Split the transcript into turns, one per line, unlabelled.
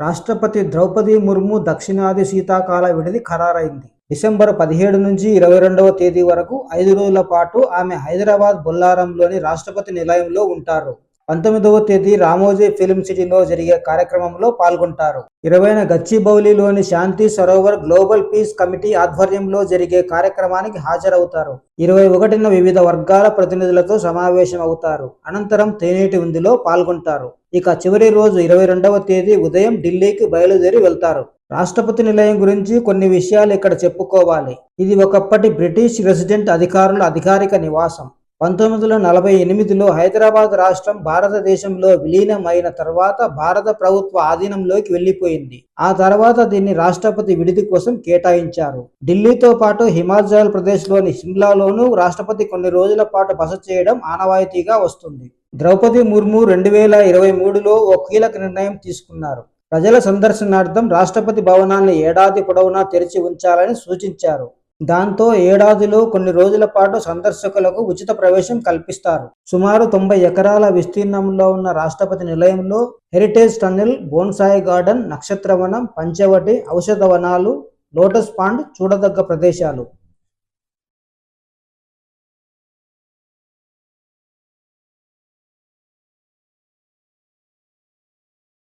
రాష్ట్రపతి ద్రౌపది ముర్ము దక్షిణాది శీతాకాల విడిది ఖరారైంది. డిసెంబర్ పదిహేడు నుంచి ఇరవై రెండవ తేదీ వరకు ఐదు రోజుల పాటు ఆమె హైదరాబాద్ బొల్లారంలోని రాష్ట్రపతి నిలయంలో ఉంటారు. పంతొమ్మిదవ తేదీ రామోజీ ఫిల్మ్ సిటీలో జరిగే కార్యక్రమంలో పాల్గొంటారు. ఇరవైన గచ్చిబౌలిలోని Shanti Sarovar global peace committee ఆధ్వర్యంలో జరిగే కార్యక్రమానికి హాజరవుతారు. ఇరవై ఒకటిన వివిధ వర్గాల ప్రతినిధులతో సమావేశం అవుతారు. అనంతరం తేనేటి ఉందిలో పాల్గొంటారు. ఇక చివరి రోజు ఇరవై రెండవ తేదీ ఉదయం ఢిల్లీకి బయలుదేరి వెళ్తారు. రాష్ట్రపతి నిలయం గురించి కొన్ని విషయాలు ఇక్కడ చెప్పుకోవాలి. ఇది ఒకప్పటి బ్రిటిష్ రెసిడెంట్ అధికారుల అధికారిక నివాసం. పంతొమ్మిది వందల నలభై ఎనిమిదిలో హైదరాబాద్ రాష్ట్రం భారతదేశంలో విలీనం అయిన తర్వాత భారత ప్రభుత్వ ఆధీనంలోకి వెళ్ళిపోయింది ఆ తర్వాత దీన్ని రాష్ట్రపతి విడిది కోసం కేటాయించారు. ఢిల్లీతో పాటు హిమాచల్ ప్రదేశ్లోని సిమ్లాలోనూ రాష్ట్రపతి కొన్ని రోజుల పాటు బస చేయడం ఆనవాయితీగా వస్తుంది. ద్రౌపది ముర్ము రెండు వేల ఇరవై మూడులో ఓ కీలక నిర్ణయం తీసుకున్నారు. ప్రజల సందర్శనార్థం రాష్ట్రపతి భవనాన్ని ఏడాది పొడవునా తెరిచి ఉంచాలని సూచించారు. దాంతో ఏడాదిలో కొన్ని రోజుల పాటు సందర్శకులకు ఉచిత ప్రవేశం కల్పిస్తారు. సుమారు తొంభై ఎకరాల విస్తీర్ణంలో ఉన్న రాష్ట్రపతి నిలయంలో హెరిటేజ్ టన్నెల్ బోన్సాయి గార్డెన్ నక్షత్రవనం పంచవటి ఔషధ వనాలు లోటస్ పాండ్ చూడదగ్గ ప్రదేశాలు.